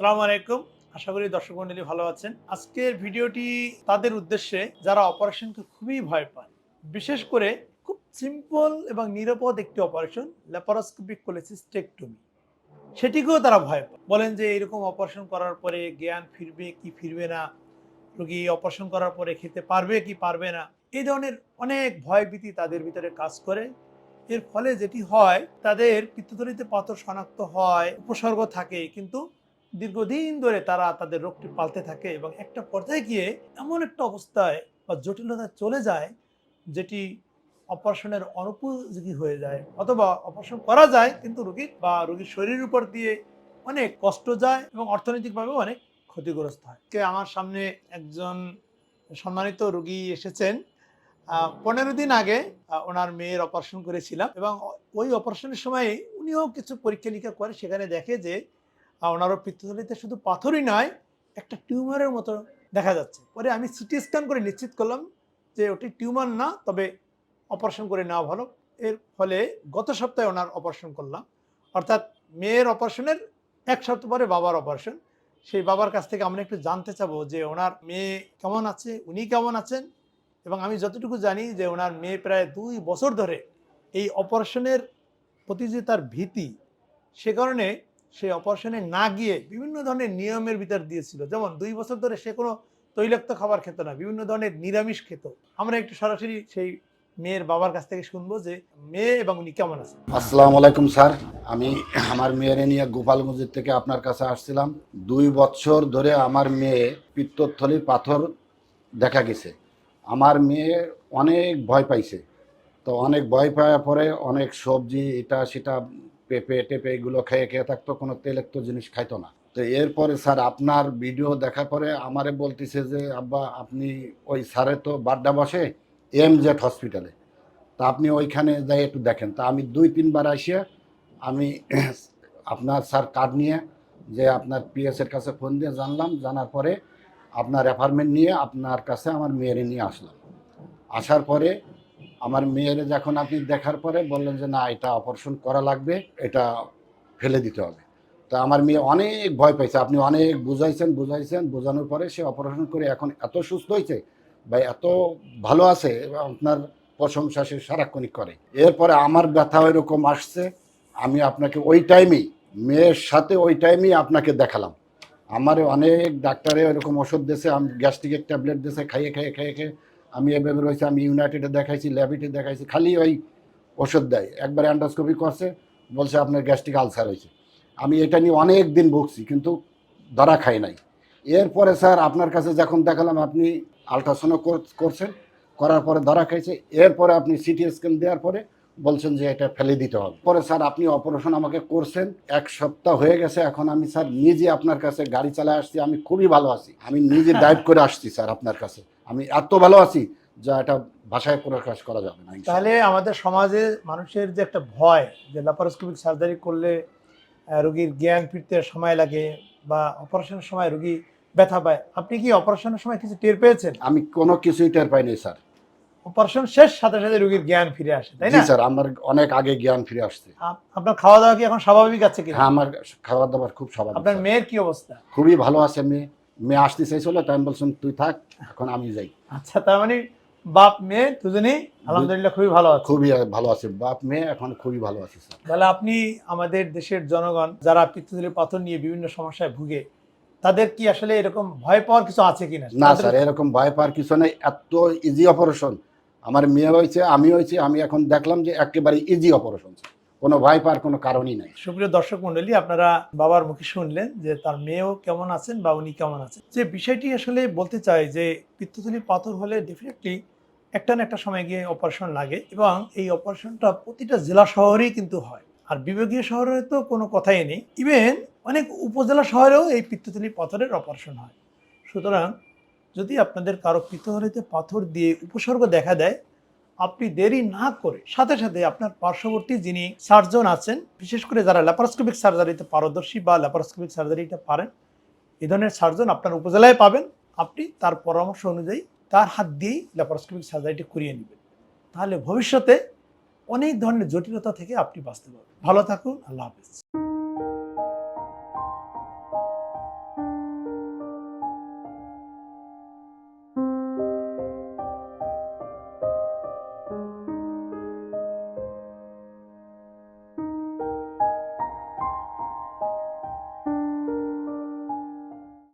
সালামু আলাইকুম। আশা করি দর্শক মন্ডলী ভালো আছেন। আজকের ভিডিওটি তাদের উদ্দেশ্যে যারা অপারেশনকে খুবই ভয় পায় বিশেষ করে খুব সিম্পল এবং নিরাপদ একটি অপারেশন ল্যাপারোস্কোপিক কোলেসিস্টেকটমি সেটিকেও তারা ভয় পায়। বলেন যে এরকম অপারেশন করার পরে জ্ঞান ফিরবে কি ফিরবে না? রোগী অপারেশন করার পরে খেতে পারবে কি পারবে না? এই ধরনের অনেক ভয়ভীতি তাদের ভিতরে কাজ করে। এর ফলে যেটি হয়, তাদের পিত্তথলিতে পাথর শনাক্ত হয়, উপসর্গ থাকে, কিন্তু দীর্ঘদিন ধরে তারা তাদের রোগটি পালতে থাকে এবং একটা পর্যায়ে গিয়ে এমন একটা অবস্থায় বা জটিলতা চলে যায় যেটি অপারেশনের অনুপযোগী হয়ে যায় অথবা অপারেশন করা যায়, কিন্তু রোগীর বা রোগীর শরীরের উপর দিয়ে অনেক কষ্ট যায় এবং অর্থনৈতিকভাবেও অনেক ক্ষতিগ্রস্ত হয়। কে আমার সামনে একজন সম্মানিত রোগী এসেছেন। পনেরো দিন আগে ওনার মেয়ের অপারেশন করেছিলাম এবং ওই অপারেশনের সময় উনিও কিছু পরীক্ষা নিরীক্ষা করে সেখানে দেখে যে ওনারও পিত্তথলিতে শুধু পাথরই নয়, একটা টিউমারের মতো দেখা যাচ্ছে। পরে আমি সিটি স্ক্যান করে নিশ্চিত করলাম যে ওটি টিউমার না, তবে অপারেশন করে নেওয়া ভালো। এর ফলে গত সপ্তাহে ওনার অপারেশন করলাম। অর্থাৎ মেয়ের অপারেশনের এক সপ্তাহ পরে বাবার অপারেশন। সেই বাবার কাছ থেকে আমরা একটু জানতে চাবো যে ওনার মেয়ে কেমন আছে, উনি কেমন আছেন? এবং আমি যতটুকু জানি যে ওনার মেয়ে প্রায় দুই বছর ধরে এই অপারেশনের প্রতি যে তার ভীতি, সে কারণে সে অপারেশনে না গিয়ে বিভিন্ন ধরনের নিয়মের ভিতর দিয়েছিল। যেমন দুই বছর ধরে সে কোনো তৈলাক্ত খাবার খেত না, বিভিন্ন ধরনের নিরামিষ খেত। আমরা একটু সরাসরি সেই মেয়ের বাবার কাছ থেকে শুনব যে মেয়ে এবং উনি কেমন আছেন। আসসালামু আলাইকুম, স্যার। আমি আমার মেয়েরে নিয়ে গোপালগঞ্জের থেকে আপনার কাছে আসছিলাম। দুই বছর ধরে আমার মেয়ে পিত্তথলি পাথর দেখা গেছে। আমার মেয়ে অনেক ভয় পাইছে। তো অনেক ভয় পাওয়ার পরে অনেক সবজি, এটা সেটা পেঁপে টেপে এগুলো খেয়ে খেয়ে থাকতো, কোনো তেলেক্ত জিনিস খাইতো না। তো এরপরে স্যার, আপনার ভিডিও দেখার পরে আমারে বলতেছে যে, আব্বা, আপনি ওই স্যারের তো বাড্ডা বসে এম জেড হসপিটালে তা আপনি ওইখানে যাই একটু দেখেন। তা আমি দুই, তিনবার আসিয়া আমি আপনার স্যার কার্ড নিয়ে যে, আপনার পিএসের কাছে ফোন দিয়ে জানলাম। জানার পরে আপনার অ্যাপার্টমেন্ট নিয়ে আপনার কাছে আমার মেয়েরে নিয়ে আসলাম। আসার পরে আমার মেয়েরে যখন আপনি দেখার পরে বললেন যে, না, এটা অপারেশন করা লাগবে, এটা ফেলে দিতে হবে। তা আমার মেয়ে অনেক ভয় পাইছে। আপনি অনেক বুঝাইছেন বুঝাইছেন, বোঝানোর পরে সে অপারেশন করে এখন এত সুস্থ হয়েছে বা এত ভালো আছে, আপনার প্রশংসা সে সারাক্ষণিক করে। এরপরে আমার ব্যথা ওইরকম আসছে, আমি আপনাকে ওই টাইমেই মেয়ের সাথে ওই টাইমেই আপনাকে দেখালাম। আমার অনেক ডাক্তারে ওইরকম ওষুধ দিয়েছে, আমি গ্যাস্ট্রিকের ট্যাবলেট দিয়েছে, খাইয়ে খাইয়ে খাইয়ে খেয়ে আমি এভাবে রয়েছে আমি ইউনাইটেডে দেখাইছি ল্যাবিটে দেখাইছি খালি ওই ওষুধ দেয়। একবার অ্যান্ডোস্কোপি করছে বলছে আপনার গ্যাস্ট্রিক আলসার হয়েছে। আমি এটা নিয়ে অনেক দিন ভুগছি কিন্তু ধরা খাই নাই। এরপরে স্যার আপনার কাছে যখন দেখালাম আপনি আলট্রাসাউন্ড করছেন করার পরে ধরা খাইছে। এরপরে আপনি সিটি স্ক্যান দেওয়ার পরে বলছেন যে এটা ফেলে দিতে হবে। পরে স্যার আপনি অপারেশন আমাকে করছেন এক সপ্তাহ হয়ে গেছে এখন আমি স্যার নিজে আপনার কাছে গাড়ি চালায় আসছি আমি খুবই ভালো আছি। আমি নিজে ড্রাইভ করে আসছি স্যার আপনার কাছে। আমি এত ভালো আছি যা এটা ভাষায় প্রকাশ করা যাবে না তাহলে আমাদের সমাজে মানুষের যে একটা ভয় যে ল্যাপারোস্কোপিক সার্জারি করলে রোগীর জ্ঞান ফিরতে সময় লাগে বা অপারেশনের সময় রোগী ব্যথা পায় আপনি কি অপারেশনের সময় কিছু টের পেয়েছেন? আমি কোনো কিছুই টের পাইনি স্যার। অপারেশন শেষ সাথে সাথে রোগীর জ্ঞান ফিরে আসে তাই না? স্যার আমার অনেক আগে জ্ঞান ফিরে আসছে। আপনার খাওয়া দাওয়া কি এখন স্বাভাবিক আছে কি হ্যাঁ আমার খাবার দাবার খুব স্বাভাবিক আপনার মেয়ের কি অবস্থা? খুবই ভালো আছে মেয়ে। মেয়ে আসতে চাইছিল তাই আমি বলছিলাম তুই থাক এখন আমি যাই। আচ্ছা তার মানে বাপ মেয়ে দুজনেই আলহামদুলিল্লাহ খুবই ভালো আছে। খুবই ভালো আছে। বাপ মেয়ে এখন খুবই ভালো আছে তাহলে আপনি আমাদের দেশের জনগণ যারা পিত্তথলি পাথর নিয়ে বিভিন্ন সমস্যায় ভুগে তাদের কি আসলে এরকম ভয় পাওয়ার কিছু আছে কিনা? না স্যার এরকম ভয় পাওয়ার কিছু নেই। এত ইজি অপারেশন আমার মেয়ে হয়েছে আমি হয়েছে আমি এখন দেখলাম যে একেবারে ইজি অপারেশন কোনো ভয় পাওয়ার কোনো কারণই নাই। সুপ্রিয় দর্শক মন্ডলী আপনারা বাবার মুখে শুনলেন যে তার মেয়েও কেমন আছেন বা উনি কেমন আছেন। যে বিষয়টি আসলে বলতে চাই যে পিত্তথলি পাথর হলে ডেফিনেটলি একটা না একটা সময় গিয়ে অপারেশন লাগে এবং এই অপারেশনটা প্রতিটা জেলা শহরেই কিন্তু হয়। আর বিভাগীয় শহরে তো কোনো কথাই নেই। ইভেন অনেক উপজেলা শহরেও এই পিত্তথলি পাথরের অপারেশন হয়। সুতরাং যদি আপনাদের কারও পিত্তথলিতে পাথর দিয়ে উপসর্গ দেখা দেয় আপনি দেরি না করে, সাথে সাথে আপনার পার্শ্ববর্তী যিনি সার্জন আছেন, বিশেষ করে যারা ল্যাপারোস্কোপিক সার্জারিতে পারদর্শী বা ল্যাপারোস্কোপিক সার্জারিটা পারেন এই ধরনের সার্জন আপনার উপজেলায় পাবেন। আপনি তার পরামর্শ অনুযায়ী তার হাত দিয়েই ল্যাপারোস্কোপিক সার্জারিটি করিয়ে নেবেন। তাহলে ভবিষ্যতে অনেক ধরনের জটিলতা থেকে আপনি বাঁচতে পারবেন। ভালো থাকুন, আল্লাহ হাফিজ।